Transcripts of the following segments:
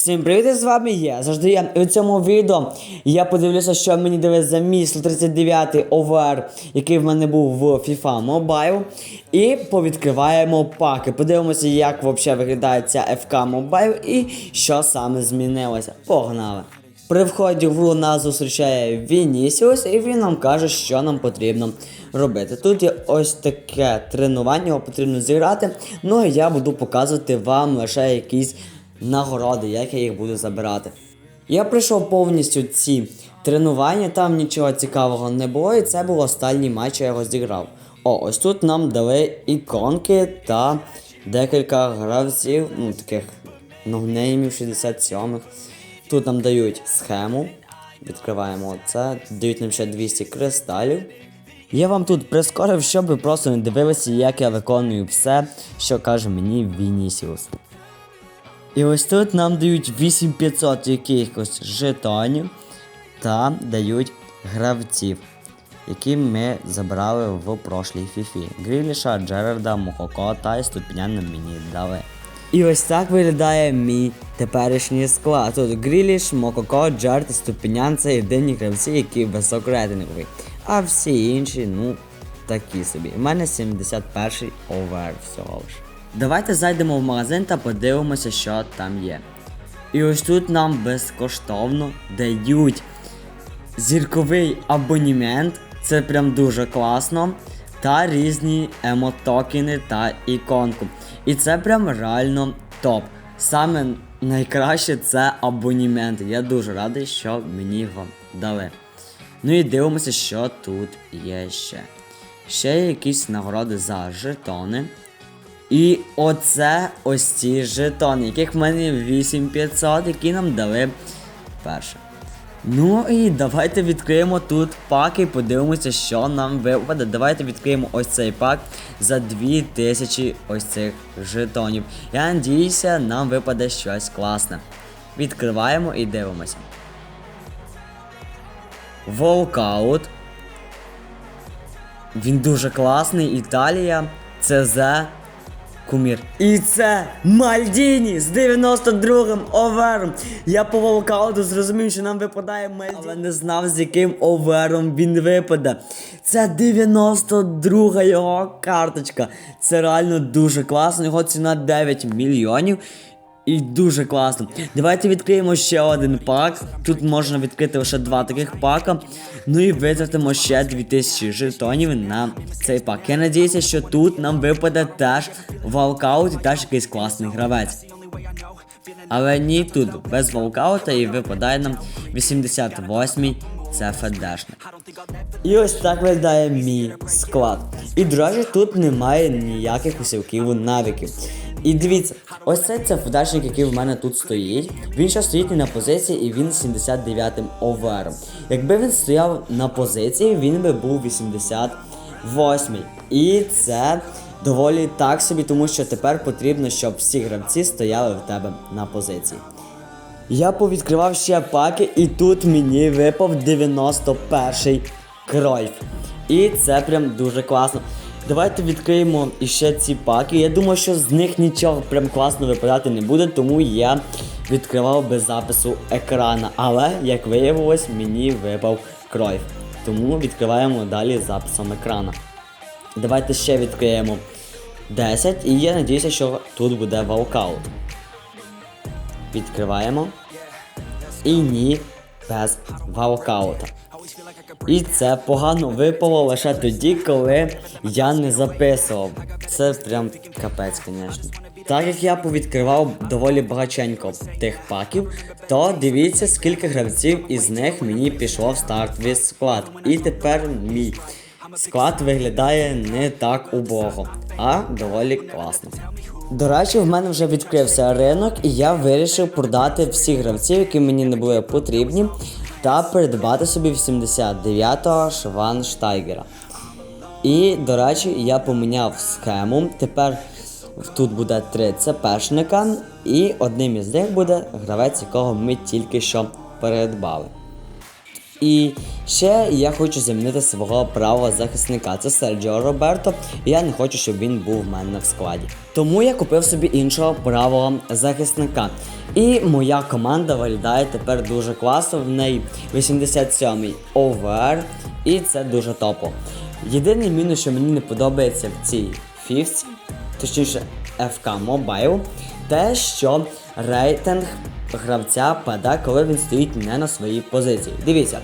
Всім привіт, з вами я. Завжди я. І в цьому відео я подивлюся, що мені за мій 139 ОВР, який в мене був в FIFA Mobile. І повідкриваємо паки. Подивимося, як взагалі виглядає ця FK Mobile і що саме змінилося. Погнали! При вході в гру нас зустрічає Вінісіус, і він нам каже, що нам потрібно робити. Тут є ось таке тренування, його потрібно зіграти. Ну і я буду показувати вам лише якісь нагороди, як я їх буду забирати. Я пройшов повністю ці тренування, там нічого цікавого не було, і це був останній матч, я його зіграв. О, ось тут нам дали іконки та декілька гравців, ну таких ноунеймів 67-х. Тут нам дають схему. Відкриваємо це, дають нам ще 200 кристалів. Я вам тут прискорив, щоб ви просто не дивилися, як я виконую все, що каже мені Вінісіус. І ось тут нам дають 8500 якихось жетонів та дають гравців, які ми забрали в прошлій фіфі. Гріліша, Джерарда, Мохоко та і ступеня мені дали. І ось так виглядає мій теперішній склад. Тут Гріліш, Мококо, Джерд і Ступенян це єдині гравці, які високорейтингові. А всі інші, ну, такі собі. У мене 71 овер всього лиш. Давайте зайдемо в магазин та подивимося, що там є. І ось тут нам безкоштовно дають зірковий абонімент, це прям дуже класно. Та різні емотокени та іконку. І це прям реально топ. Саме найкраще це абонімент. Я дуже радий, що мені його дали. Ну і дивимося, що тут є ще. Ще є якісь нагороди за жетони. І оце ось ці жетони, яких в мене 8500, які нам дали перше. Ну і давайте відкриємо тут пак і подивимося, що нам випаде. Давайте відкриємо ось цей пак за 2000 ось цих жетонів. Я надіюся, нам випаде щось класне. Відкриваємо і дивимося. Волкаут. Він дуже класний. Італія. ЦЗ. Кумір. І це Мальдіні з 92-м овером. Я по волкауту зрозумів, що нам випадає Мальдіні. Але не знав, з яким овером він випаде. Це 92-га його карточка. Це реально дуже класно. Його ціна 9 мільйонів. І дуже класно. Давайте відкриємо ще один пак. Тут можна відкрити лише два таких пака. Ну і витратимо ще 2000 жетонів на цей пак. Я надіюся, що тут нам випаде теж волкаут і теж якийсь класний гравець. Але ні, тут без волкаута і випадає нам 88-й. Це федешник. І ось так виглядає мій склад. І до речі, тут немає ніяких усілків навиків. І дивіться, ось це це федешник, який в мене тут стоїть. Він ще стоїть не на позиції і він 79-м овером. Якби він стояв на позиції, він би був 88-й. І це доволі так собі, тому що тепер потрібно, щоб всі гравці стояли в тебе на позиції. Я повідкривав ще паки, і тут мені випав 91-й кройф. І це прям дуже класно. Давайте відкриємо іще ці паки. Я думаю, що з них нічого прям класно випадати не буде, тому я відкривав без запису екрана. Але, як виявилось, мені випав кройф. Тому відкриваємо далі записом екрана. Давайте ще відкриємо 10, і я надіюся, що тут буде валкаут. Відкриваємо. І ні, без валкаута. І це погано випало лише тоді, коли я не записував. Це прям капець, звісно. Так як я повідкривав доволі багаченько тих паків, то дивіться, скільки гравців із них мені пішло в стартовий склад. І тепер мій склад виглядає не так убого, а доволі класно. До речі, в мене вже відкрився ринок, і я вирішив продати всіх гравців, які мені не були потрібні, та придбати собі 89-го Шванштайгера. І, до речі, я поміняв схему. Тепер тут буде три цепешника, і одним із них буде гравець, якого ми тільки що передбали. І ще я хочу замінити свого правого захисника. Це Серджіо Роберто, і я не хочу, щоб він був в мене в складі. Тому я купив собі іншого правого захисника. І моя команда виглядає тепер дуже класно. В неї 87-й ОВР, і це дуже топо. Єдиний мінус, що мені не подобається в цій фіфці, точніше FK Mobile, те, що рейтинг гравця паде, коли він стоїть не на своїй позиції. Дивіться,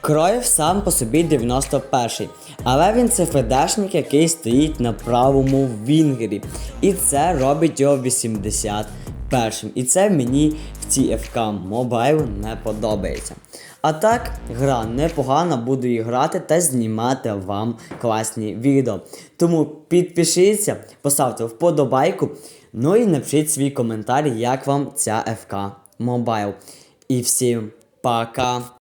Кроєв сам по собі 91-й, але він це ФДшник, який стоїть на правому вінгері. І це робить його 81-м. І це мені в цій FK Mobile не подобається. А так, гра непогана, буду її грати та знімати вам класні відео. Тому підпишіться, поставте вподобайку, ну і напишіть свій коментар, як вам ця FK Mobile. І всім пока!